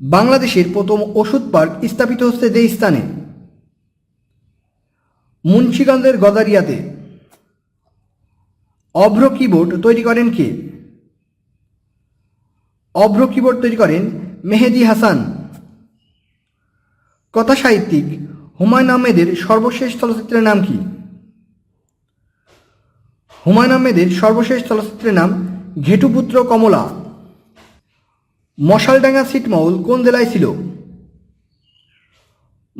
বাংলাদেশের প্রথম ওষুধ পার্ক স্থাপিত হচ্ছে যে স্থানে? মুন্সিগঞ্জের গদারিয়াতে অভ্র কিবোর্ড তৈরি করেন কে? অভ্র কিবোর্ড তৈরি করেন মেহেদি হাসান। কথা সাহিত্যিক হুমায়ুন আহমেদের সর্বশেষ চলচ্চিত্রের নাম কি? হুমায়ুন আহমেদের সর্বশেষ চলচ্চিত্রের নাম ঘেটুপুত্র কমলা। মশালডাঙ্গা ছিটমহল কোন জেলায় ছিল?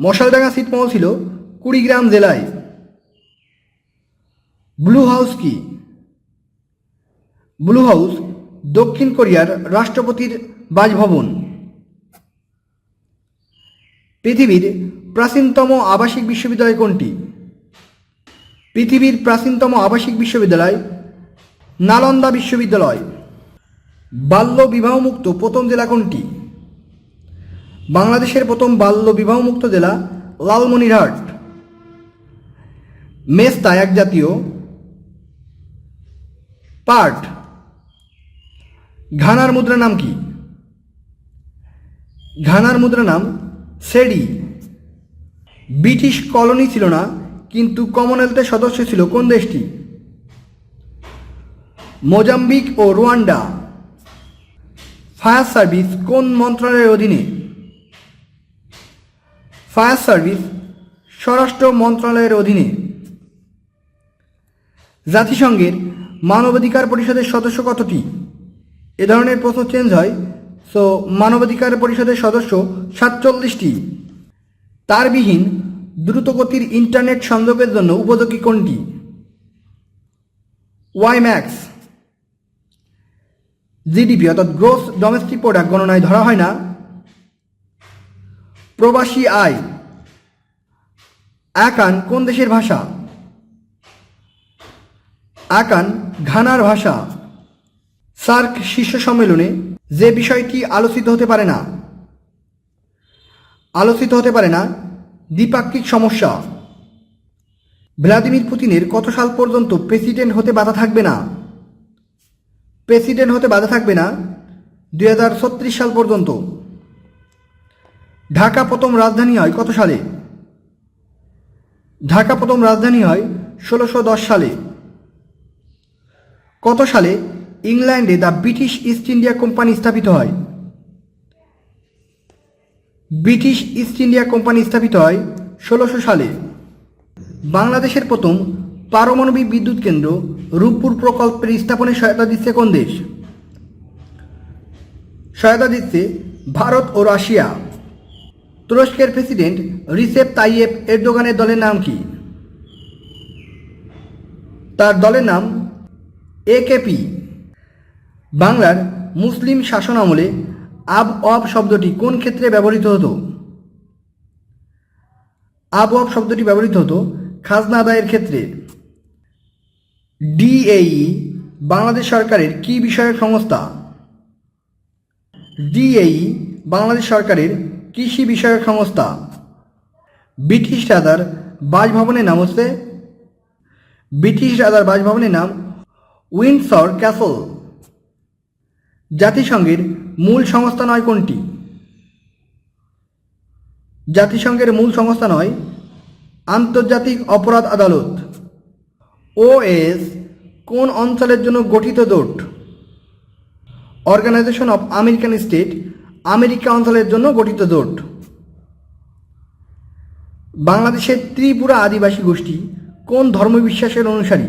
মশালডাঙ্গা ছিটমহল ছিল কুড়িগ্রাম জেলায়। ব্লু হাউস কি? ব্লু হাউস দক্ষিণ কোরিয়ার রাষ্ট্রপতির বাসভবন। পৃথিবীর প্রাচীনতম আবাসিক বিশ্ববিদ্যালয় কোনটি? পৃথিবীর প্রাচীনতম আবাসিক বিশ্ববিদ্যালয় নালন্দা বিশ্ববিদ্যালয়। বাল্য বিবাহমুক্ত প্রথম জেলা কোনটি? বাংলাদেশের প্রথম বাল্য বিবাহমুক্ত জেলা লালমনিরহাট। মেস্তা এক জাতীয় পাট ঘানার মুদ্রা নাম কি? ঘানার মুদ্রা নাম সেডি। ব্রিটিশ কলোনি ছিল না, কিন্তু কমনওয়েলথের সদস্য ছিল কোন দেশটি? মোজাম্বিক ও রুয়ান্ডা। ফায়ার সার্ভিস কোন মন্ত্রণালয়ের অধীনে? ফায়ার সার্ভিস স্বরাষ্ট্র মন্ত্রণালয়ের অধীনে। জাতিসংঘের মানবাধিকার পরিষদের সদস্য কতটি? এ ধরনের প্রশ্ন চেঞ্জ হয় সো মানবাধিকার পরিষদের সদস্য সাতচল্লিশটি। তারবিহীন দ্রুতগতির ইন্টারনেট সংযোগের জন্য উপযোগী কোনটি? ওয়াই ম্যাক্স জিডিপি অর্থাৎ গ্রোস ডোমেস্টিক প্রোডাক্ট গণনায় ধরা হয় না। প্রবাসী আয়। আকান কোন দেশের ভাষা? আকান ঘানার ভাষা। সার্ক শীর্ষ সম্মেলনে যে বিষয়টি আলোচিত হতে পারে না। আলোচিত হতে পারে না, দ্বিপাক্ষিক সমস্যা। ভ্লাদিমির পুতিনের কত সাল পর্যন্ত প্রেসিডেন্ট হতে বাধা থাকবে না? প্রেসিডেন্ট হতে বাধা থাকবে না দু হাজার ছত্রিশ সাল পর্যন্ত। ঢাকা প্রথম রাজধানী হয় কত সালে? ঢাকা প্রথম রাজধানী হয় ষোলোশো সালে। কত সালে? ইংল্যান্ডে the British East India company স্থাপিত হয়। ব্রিটিশ ইস্ট ইন্ডিয়া কোম্পানি স্থাপিত হয় ষোলোশো সালে। বাংলাদেশের প্রথম পারমাণবিক বিদ্যুৎ কেন্দ্র রূপপুর প্রকল্পের স্থাপনে সহায়তা দিচ্ছে কোন দেশ? সহায়তা দিচ্ছে ভারত ও রাশিয়া। তুরস্কের প্রেসিডেন্ট রিসেপ তাইয়েব এরদোগানের দলের নাম কি? তার দলের নাম একেপি বাংলার মুসলিম শাসন আমলে আব অব শব্দটি কোন ক্ষেত্রে ব্যবহৃত হতো? আব অব শব্দটি ব্যবহৃত হতো খাজনা আদায়ের ক্ষেত্রে। ডিএই, বাংলাদেশ সরকারের কি বিষয়ক সংস্থা? ডিএই, বাংলাদেশ সরকারের কৃষি বিষয়ক সংস্থা। ব্রিটিশ রাজার বাসভবনের নাম হচ্ছে, ব্রিটিশ রাজার বাসভবনের নাম উইন্ডসর ক্যাসল। জাতিসংঘের মূল সংস্থা নয় কোনটি? জাতিসংঘের মূল সংস্থা নয় আন্তর্জাতিক অপরাধ আদালত। ওএস কোন অঞ্চলের জন্য গঠিত জোট? Organisation of American state America অঞ্চলের জন্য গঠিত জোট। বাংলাদেশের ত্রিপুরা আদিবাসী গোষ্ঠী কোন ধর্মবিশ্বাসের অনুসারী?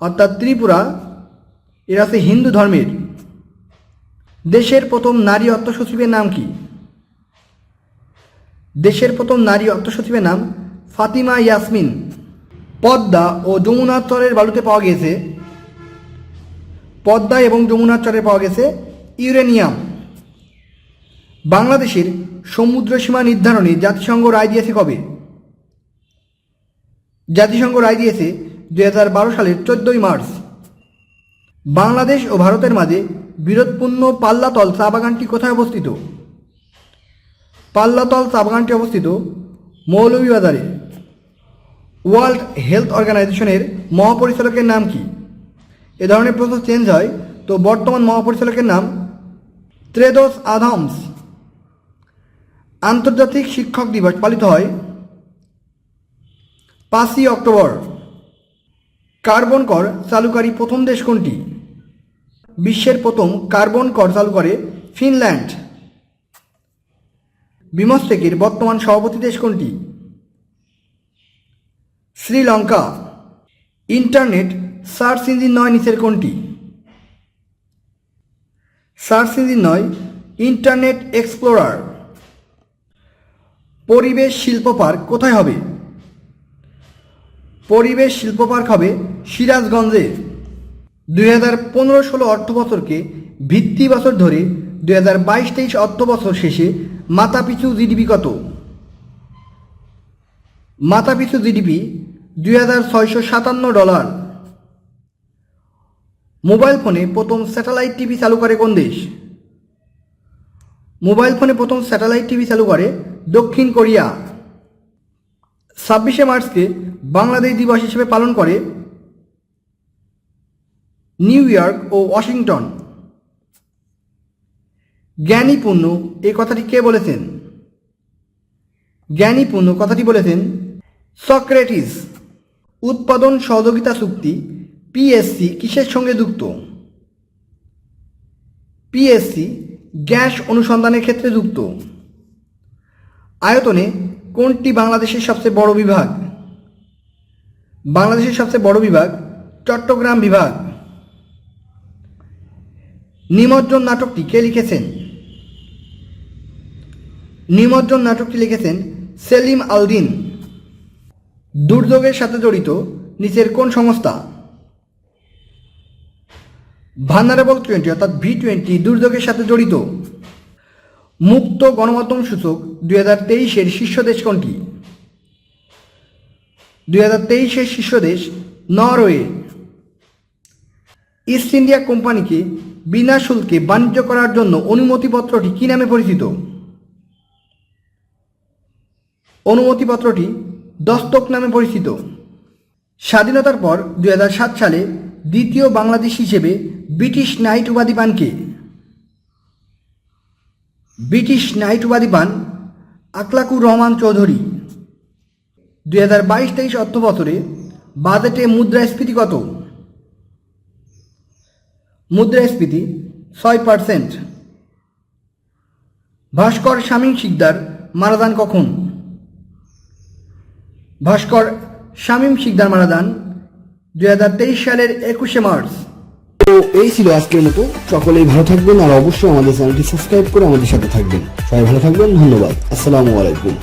অর্থাৎ ত্রিপুরা, এরা আছে হিন্দু ধর্মের। দেশের প্রথম নারী অর্থ সচিবের নাম কি? দেশের প্রথম নারী অর্থ সচিবের নাম ফাতিমা ইয়াসমিন। পদ্মা ও যমুনার চরের বালুতে পাওয়া গেছে। পদ্মা এবং যমুনার চরে পাওয়া গেছে ইউরেনিয়াম। বাংলাদেশের সমুদ্র সীমা নির্ধারণে জাতিসংঘ রায় দিয়েছে কবে? জাতিসংঘ রায় দিয়েছে দুই হাজার বারো সালের চোদ্দই মার্চ। বাংলাদেশ ও ভারতের মাঝে বিরোধপূর্ণ পাল্লাতল চা বাগানটি কোথায় অবস্থিত? পাল্লাতল চা বাগানটি অবস্থিত মৌলভীবাজারে। ওয়ার্ল্ড হেলথ অর্গানাইজেশনের মহাপরিচালকের নাম কি? এ ধরনের প্রশ্ন চেঞ্জ হয়, তো বর্তমান মহাপরিচালকের নাম ত্রেদোস আধামস আন্তর্জাতিক শিক্ষক দিবস পালিত হয় পাঁচই অক্টোবর। কার্বন কর চালুকারী প্রথম দেশ কোনটি? বিশ্বের প্রথম কার্বন কর চালু করে ফিনল্যান্ড। বিমস্তেকের বর্তমান সভাপতি দেশ কোনটি? শ্রীলঙ্কা। ইন্টারনেট সার্চ ইঞ্জিন নয় নিচের কোনটি? সার্চ ইঞ্জিন নয়, ইন্টারনেট এক্সপ্লোরার। পরিবেশ শিল্প পার্ক কোথায় হবে? পরিবেশ শিল্প পার্ক হবে সিরাজগঞ্জে। দুই হাজার পনেরো ষোলো অর্থ বছরকে ভিত্তি বছর ধরে দুই হাজার বাইশ তেইশ অর্থ বছর শেষে মাথাপিছু জিডিপি কত? মাথাপিছু জিডিপি দুই হাজার ছয়শো সাতান্ন ডলার। মোবাইল ফোনে প্রথম স্যাটেলাইট টিভি চালু করে কোন দেশ? মোবাইল ফোনে প্রথম স্যাটেলাইট টিভি চালু করে দক্ষিণ কোরিয়া। ছাব্বিশে মার্চকে বাংলাদেশ দিবস হিসেবে পালন করে নিউ ইয়র্ক ও ওয়াশিংটন। জ্ঞানীপূর্ণ এই কথাটি কে বলেছেন? জ্ঞানীপূর্ণ কথাটি বলেছেন সক্রেটিস। উৎপাদন সহযোগিতা চুক্তি পিএসসি কিসের সঙ্গে যুক্ত? পিএসসি গ্যাস অনুসন্ধানের ক্ষেত্রে যুক্ত। আয়তনে কোনটি বাংলাদেশের সবচেয়ে বড় বিভাগ? বাংলাদেশের সবচেয়ে বড় বিভাগ চট্টগ্রাম বিভাগ। নিমজ্জন নাটকটি কে লিখেছেন? নিমজ্জন নাটকটি লিখেছেন সেলিম আলদিন। দুর্যোগের সাথে জড়িত নিচের কোন সংস্থা? ভান্নারেবল টোয়েন্টি অর্থাৎ ভি টোয়েন্টি দুর্যোগের সাথে জড়িত। মুক্ত গণমাধ্যম সূচক দুই হাজার তেইশের শীর্ষ দেশ কোনটি? দুই হাজার তেইশের শীর্ষ দেশ নরওয়ে। ইস্ট ইন্ডিয়া কোম্পানিকে বিনা শুল্কে বাণিজ্য করার জন্য অনুমতিপত্রটি কী নামে পরিচিত? অনুমতিপত্রটি দস্তক নামে পরিচিত। স্বাধীনতার পর দু হাজার সাত সালে দ্বিতীয় বাংলাদেশ হিসেবে ব্রিটিশ নাইট উপাধি পান কে ব্রিটিশ নাইট উপাধি পান আকলাকুর রহমান চৌধুরী। দুই হাজার বাইশ তেইশ অর্থ বছরে বাজেটে মুদ্রাস্ফীতি কত মুদ্রাস্ফীতি ছয় পার্সেন্ট। ভাস্কর শামীম শিকদার মারা যান কখন? ভাস্কর শামীম শিকদার মারা দান দুই হাজার তেইশ সালের একুশে মার্চ। তো এই ছিল আজকের মতো। সকলেই ভালো থাকবেন আর অবশ্যই আমাদের চ্যানেলটি সাবস্ক্রাইব করে আমাদের সাথে থাকবেন। সবাই ভালো থাকবেন, ধন্যবাদ। আসসালামু আলাইকুম।